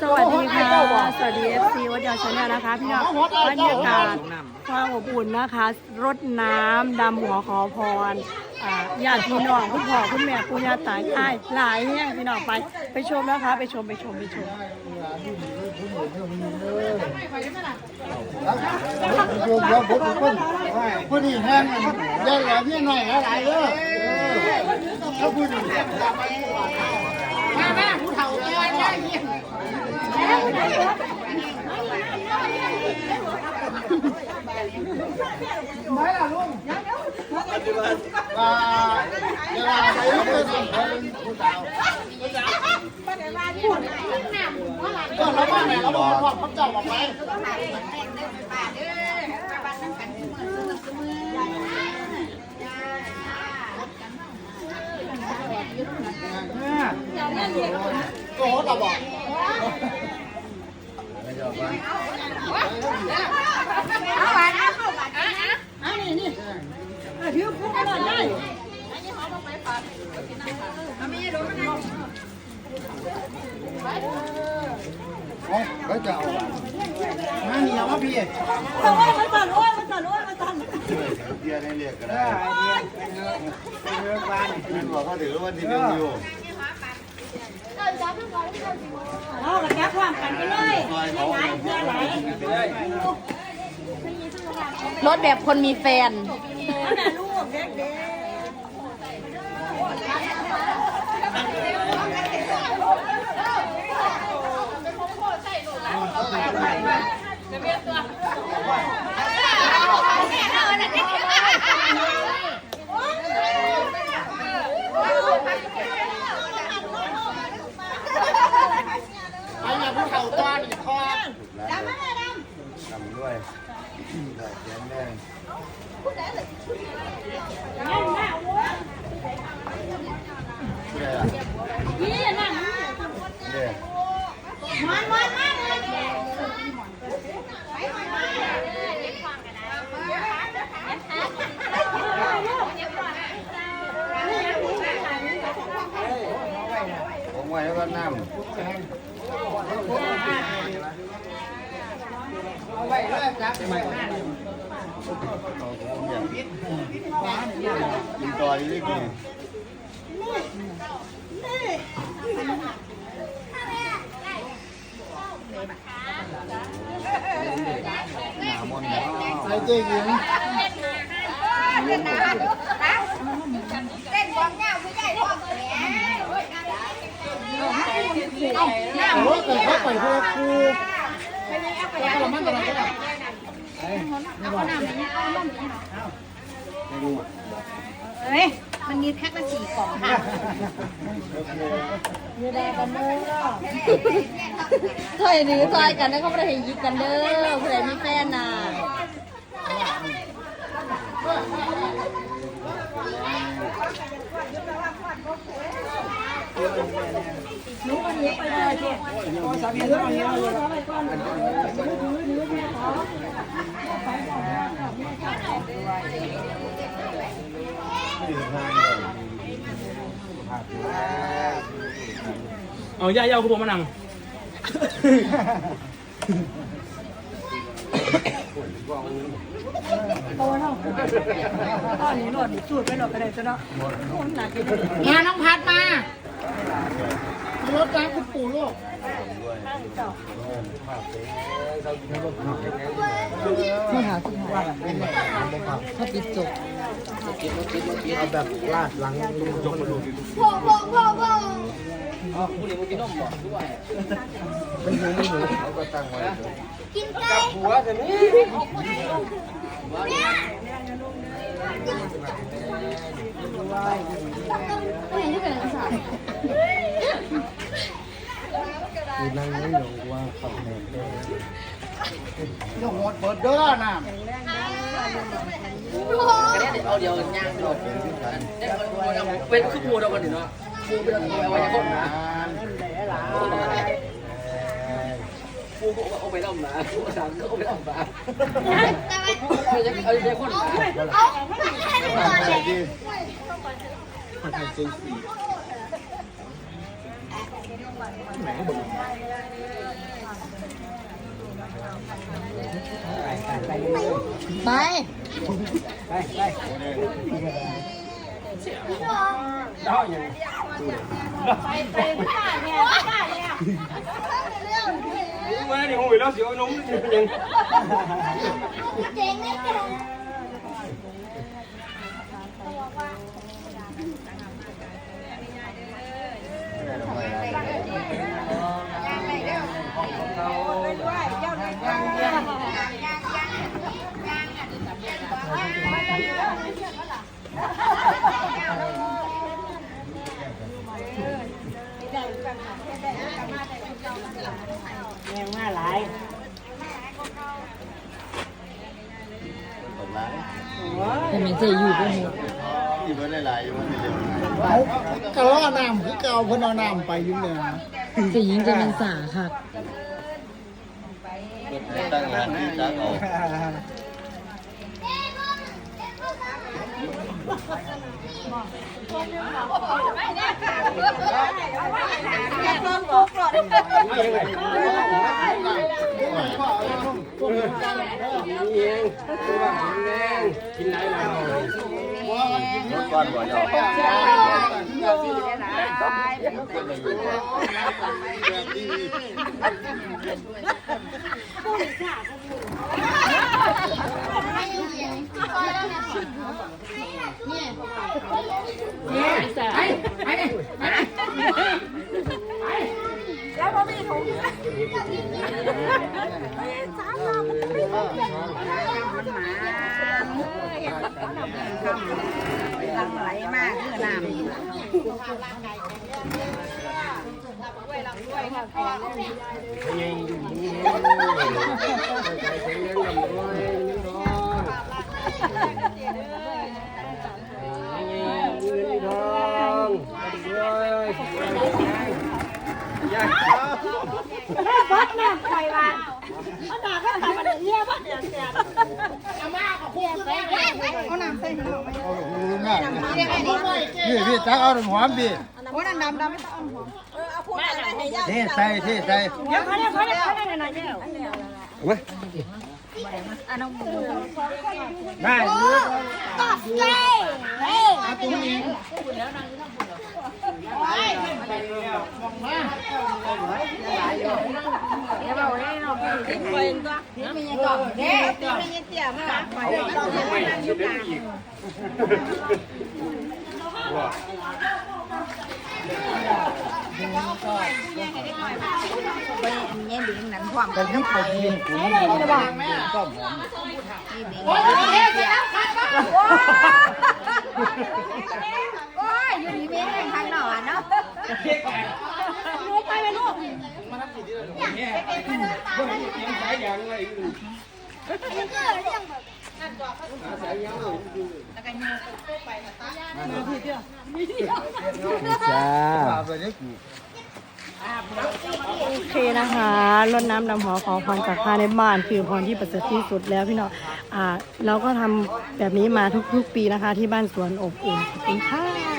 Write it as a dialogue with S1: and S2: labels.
S1: สวัสดีค่ะ สวัสดี FC วัดยาชาแนลนะคะ พี่น้องบรรยากาศความอบอุ่นนะคะ รดน้ำดำหัวขอพรอ่าญาติพี่น้องคุณพ่อคุณแม่ปู่ย่าตายายหลายแห่งพี่น้องไปไปชมนะคะ ไปชมไปชมไปชม
S2: โยมเดี๋ยวผมคนนี้แห้งได้หลายพี่หน่อยหลายเด้อถ้าพูดมามา แก่ได้ยินไม่ล่ะลุงว่าเวลาไปเป็นผู้ สาวก็เราว่าแม่เราบอกว่าพระเจ้าบอกไปโอ้โหตาบอกเอ้าแล้วจะเอามาเหนียวมาพี่
S1: โอ้ยมาตันโอ้ยมาตันโอ้ยมาตัน
S2: เดียในเรียกก็ได้ การนั่นบอกเขาถือว่าที่หนึ่งอยู่
S1: เอากระจับความกันไปเลย
S2: ซอยเขา
S3: รถแบบคนมีแฟน
S1: นั่นน่ะลูกเด็ก
S2: ไอ้เนี่ยผู้เฒ่าตัวนี่คอ
S4: ทำด้วยได้แข็งแรงผู้ใดล่ะ
S1: ๆนี่นั่น
S4: เด้อ
S1: มันมันมัน
S4: ผมไว้แล้วก็น้ำ
S2: ไว้เลยจับไป
S4: เอาของอย่างกินต่อดีกินหนามนต์เนาะ
S2: ไอ้เจ๊หญิง
S5: เต้นความเงาไม่ใหญ่พอแหม
S2: โอ้แต่ เขาไปพวกกูแล้วก็มันอะไรก็ได้
S5: เฮ้ย มันมีแพ็คละสี่กล่องค่ะ
S3: ซอยหรือซอยกันนะเขาไม่ได้เห็นยิกกันเด้อผู้ใดมีแฟนน่ะ
S6: เเอาย่าย่าคุณผมมานั่งโต
S1: อนนี้หลอดสูดไปหลอดไปไหนซะเนาะโอ้ยหนักกิน
S2: มาน้องพัดมา รถน้ำคุณปู่ลูก
S3: มาหาคุณพ่อเขาติดจบ
S4: เอาแบบลาดหลังยกมาดู
S5: โพ่โพ่โพ่โพ่
S4: ไม่รู้ไม่รู้เขาก็ตั้งไว้
S5: กินไก่ไม่เห็นที่เป็นภาษา
S4: คือนั่งไม่หลงว่าขับแหกได้
S2: ยกหมดเบิดเด้อน้ำ
S6: เอาเดียวย่างไปหมดเป็นคือปูเรากันเนาะปูเป็นเอาไว้คนนะปูก็เอาไปล่ำนะปูสามก็เอาไปล่ำนะ
S5: แต่ไป
S6: เอาจะเอาจะคน
S5: เอาไม่ให้ไปก่อนเลย
S4: ดี
S5: เไป
S2: มาดิโอ้ยแล้ว เสียวน้องยัง
S4: กดไลค์
S3: แต่ไม่ใจอยู่ก็หมด
S4: ที่เพิ่นหลายๆอยู่มันเร็ว
S7: เอากระล่อน้ำคือเก่าเพิ่นเอาน้ำไปอยุ่เนี่ย
S3: จะยิงจะเป็นสาค่ะ
S4: ตั้งร้านที่จักเอา
S2: กิ นไหนล่ะ
S4: ร้อนบ่ยอม
S5: ลังไหลมากเมื่อน้ำ
S1: บัดน้ำไฟวานเอาหนาก็ทำอะไรเนี่ยบัดเนี่ยแก
S5: เอาน้ำใส่หนูไหม
S7: เอาหูง่าย พี่พี่จักเอาหอมพี่
S5: โอ้น้ำดำดำไม่ต้องเอาหัวเอมเอาพูดอะไรให้ยา
S7: เทใส่เทใส่
S1: เดี๋ยวเขาเรียวเขาเรียวเขาเรียกอะเนี่ย
S5: อันน้องบู
S7: ได้
S5: เด็ก ตีไม่ยังเตี้ยมากไปต้องให้นั่งอยู่กลาง ไปเงี้ยดิ้งนั้นพร้อม
S7: แต่ยุบไปยิงกูมันจะบ้าต้มหอม
S5: โอ้ยโอ้ยอยู่ดีเม้งทางหน่อเนาะ
S1: ลูกไปไหมลูก
S7: จ้าไปเนี่ยกู
S1: โอเคนะคะรดน้ำดำหัวขอพรจากภาในบ้านคือพรที่ประเสริฐที่สุดแล้วพี่น้อง เราก็ทำแบบนี้มาทุกๆปีนะคะ ที่บ้านสวนอบอุ่นขอบคุณค่ะ